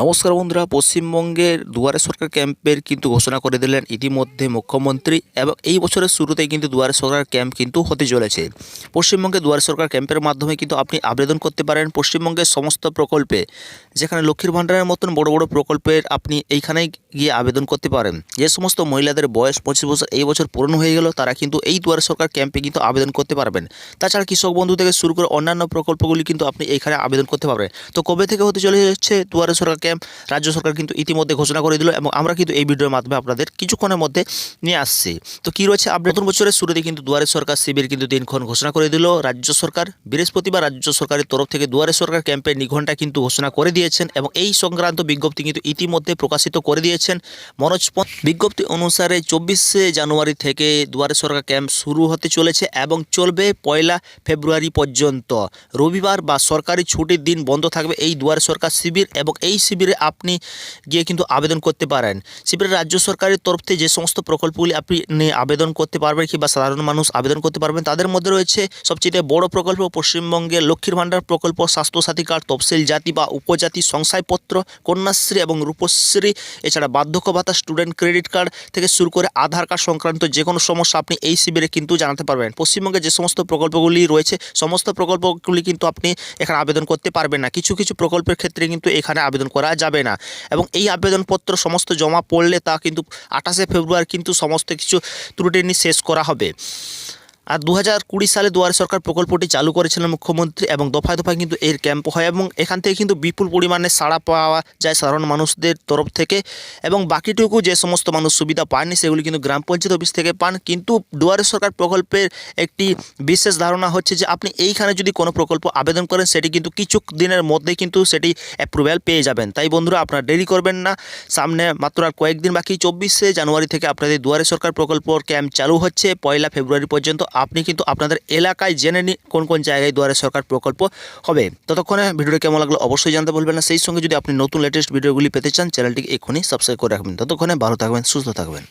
নমস্কার বন্ধুরা, পশ্চিমবঙ্গের দুয়ারে সরকার ক্যাম্পের কিন্তু ঘোষণা করে দিলেন ইতিমধ্যে মুখ্যমন্ত্রী এবং এই বছরের শুরুতেই কিন্তু দুয়ারে সরকার ক্যাম্প কিন্তু হতে চলেছে। পশ্চিমবঙ্গে দুয়ারে সরকার ক্যাম্পের মাধ্যমে কিন্তু আপনি আবেদন করতে পারেন। পশ্চিমবঙ্গের সমস্ত প্রকল্পে, যেখানে লক্ষ্মীর ভাণ্ডারের মতন বড় বড় প্রকল্পের আপনি এইখানে গিয়ে আবেদন করতে পারেন। যে সমস্ত মহিলাদের বয়স পঁচিশ বছর এই বছর পূরণ হয়ে গেল, তারা কিন্তু এই দুয়ারে সরকার ক্যাম্পে কিন্তু আবেদন করতে পারবেন। তাছাড়া কৃষক বন্ধু থেকে শুরু করে অন্যান্য প্রকল্পগুলি কিন্তু আপনি এইখানে আবেদন করতে পারবেন। তো কবে থেকে হতে চলে যাচ্ছে দুয়ারে সরকার ক্যাম্প রাজ্য সরকার কিন্তু ইতিমধ্যে ঘোষণা করে দিল এবং আমরা কিন্তু এই ভিডিওর মাধ্যমে আপনাদের কিছুক্ষণের মধ্যে নিয়ে আসছি। তো কী রয়েছে আপনি নতুন বছরের শুরুতে কিন্তু দুয়ারে সরকার শিবির কিন্তু দিনক্ষণ ঘোষণা করে দিল। রাজ্য সরকার, বৃহস্পতিবার রাজ্য সরকারের তরফ থেকে দুয়ারে সরকার ক্যাম্পের নিঘণ্টা কিন্তু ঘোষণা করে দিয়েছেন এবং এই সংক্রান্ত বিজ্ঞপ্তি কিন্তু ইতিমধ্যে প্রকাশিত করে দিয়েছেন। মনোজ পন্ত। বিজ্ঞপ্তি অনুসারে চব্বিশে জানুয়ারি থেকে দুয়ারে সরকার ক্যাম্প শুরু হতে চলেছে এবং চলবে পয়লা ফেব্রুয়ারি পর্যন্ত। রবিবার বা সরকারি ছুটির দিন বন্ধ থাকবে এই দুয়ারে সরকার শিবির এবং এই শিবিরে আপনি গিয়ে কিন্তু আবেদন করতে পারেন। শিবিরে রাজ্য সরকারের তরফ থেকে যে সমস্ত প্রকল্পগুলি আপনি আবেদন করতে পারবেন কিংবা সাধারণ মানুষ আবেদন করতে পারবেন, তাদের মধ্যে রয়েছে সবচেয়ে বড় প্রকল্প পশ্চিমবঙ্গের লক্ষ্মীর ভাণ্ডার প্রকল্প, স্বাস্থ্যসাথী কার্ড, তফসিল জাতি বা উপজাতি শংসাপত্র কন্যাশ্রী এবং রূপশ্রী, এছাড়া বার্ধক্য ভাতা স্টুডেন্ট ক্রেডিট কার্ড থেকে শুরু করে আধার কার্ড সংক্রান্ত যে কোনো সমস্যা আপনি এই শিবিরে কিন্তু জানাতে পারবেন। পশ্চিমবঙ্গে যে সমস্ত প্রকল্পগুলি রয়েছে, সমস্ত প্রকল্পগুলি কিন্তু আপনি এখানে আবেদন করতে পারবেন না। কিছু কিছু প্রকল্পের ক্ষেত্রে কিন্তু এখানে আবেদন করা যাবে না। এবং এই আবেদনপত্র সমস্ত জমা পড়লে তা কিন্তু আঠাশে ফেব্রুয়ারি কিন্তু সমস্ত কিছু ত্রুটি নিয়ে শেষ করা হবে। আর দু হাজার কুড়ি সালে দুয়ারে সরকার প্রকল্পটি চালু করেছিলেন মুখ্যমন্ত্রী এবং দফায় দফায় কিন্তু এর ক্যাম্প হয় এবং এখান থেকে কিন্তু বিপুল পরিমাণে সাড়া পাওয়া যায় সাধারণ মানুষদের তরফ থেকে এবং বাকিটুকু যে সমস্ত মানুষ সুবিধা পাননি সেগুলি কিন্তু গ্রাম পঞ্চায়েত অফিস থেকে পান। কিন্তু দুয়ারে সরকার প্রকল্পের একটি বিশেষ ধারণা হচ্ছে যে আপনি এইখানে যদি কোনো প্রকল্প আবেদন করেন, সেটি কিন্তু কিছু দিনের মধ্যে কিন্তু সেটি অ্যাপ্রুভ্যাল পেয়ে যাবেন। তাই বন্ধুরা, আপনারা দেরি করবেন না। সামনে মাত্র আর কয়েকদিন বাকি, চব্বিশে জানুয়ারি থেকে আপনাদের দুয়ারে সরকার প্রকল্প ক্যাম্প চালু হচ্ছে। পয়লা ফেব্রুয়ারি পর্যন্ত আপনি কিন্তু আপনাদের এলাকায় জেনে নিন কোন কোন জায়গায় দুয়ারে সরকার প্রকল্প হবে। ততক্ষণে ভিডিওটি কেমন লাগল অবশ্যই জানতে বলবেন না। সেই সঙ্গে যদি আপনি নতুন লেটেস্ট ভিডিওগুলি পেতে চান, চ্যানেলটিকে এক্ষুনি সাবস্ক্রাইব করে রাখবেন। ততক্ষণে ভালো থাকবেন, সুস্থ থাকবেন।